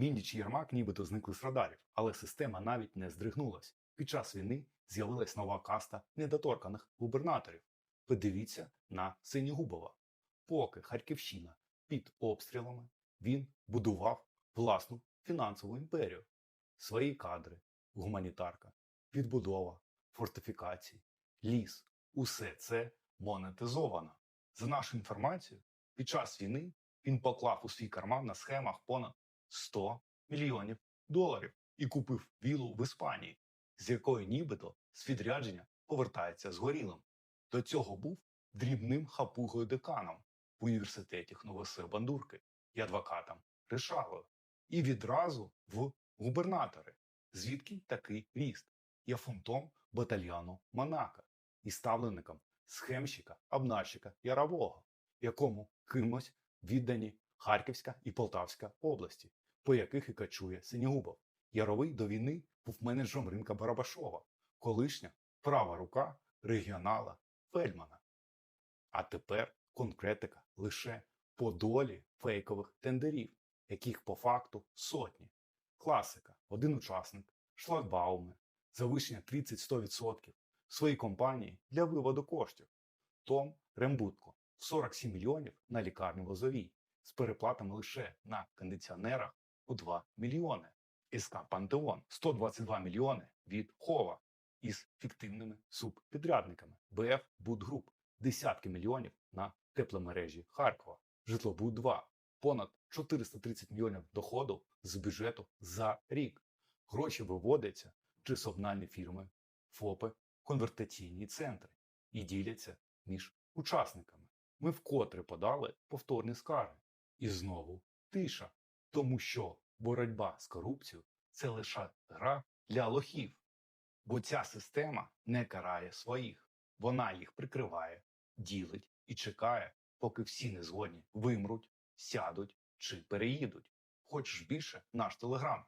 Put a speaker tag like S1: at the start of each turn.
S1: Міндіч і Єрмак нібито зникли з радарів, але система навіть не здригнулась. Під час війни з'явилась нова каста недоторканих губернаторів. Подивіться на Синігубова. Поки Харківщина під обстрілами, він будував власну фінансову імперію. Свої кадри, гуманітарка, відбудова, фортифікації, ліс усе це монетизовано. За нашу інформацію, під час війни він поклав у свій карман на схемах понад 100 мільйонів доларів і купив вілу в Іспанії, з якої нібито з відрядження повертається згорілим. До цього був дрібним хапугою деканом в університеті Хновосе Бандурки і адвокатом Ришалою. І відразу в губернатори. Звідки такий ріст? Є фунтом батальйону Монако і ставленником схемщика, обнальщика Ярового, якому кимось віддані Харківська і Полтавська області, по яких і качує Синігубов. Яровий до війни був менеджером ринка Барабашова, колишня права рука регіонала Фельдмана. А тепер конкретика лише по долі фейкових тендерів, яких по факту сотні. Класика, один учасник, шлагбауми, завищення 30-100% своїй компанії для виводу коштів. Том Рембутко 47 мільйонів на лікарню Лозовій з переплатами лише на кондиціонерах у 2 мільйони. СК Пантеон 122 мільйони від Хова із фіктивними субпідрядниками. БФ Будгруп десятки мільйонів на тепломережі Харкова. Житлобуд 2 понад 430 мільйонів доходу з бюджету за рік. Гроші виводяться через обнальні фірми, ФОПи, конвертаційні центри і діляться між учасниками. Ми вкотре подали повторні скарги. І знову тиша, тому що боротьба з корупцією це лише гра для лохів. Бо ця система не карає своїх, вона їх прикриває, ділить і чекає, поки всі незгодні вимруть, сядуть чи переїдуть. Хочеш більше наш телеграм.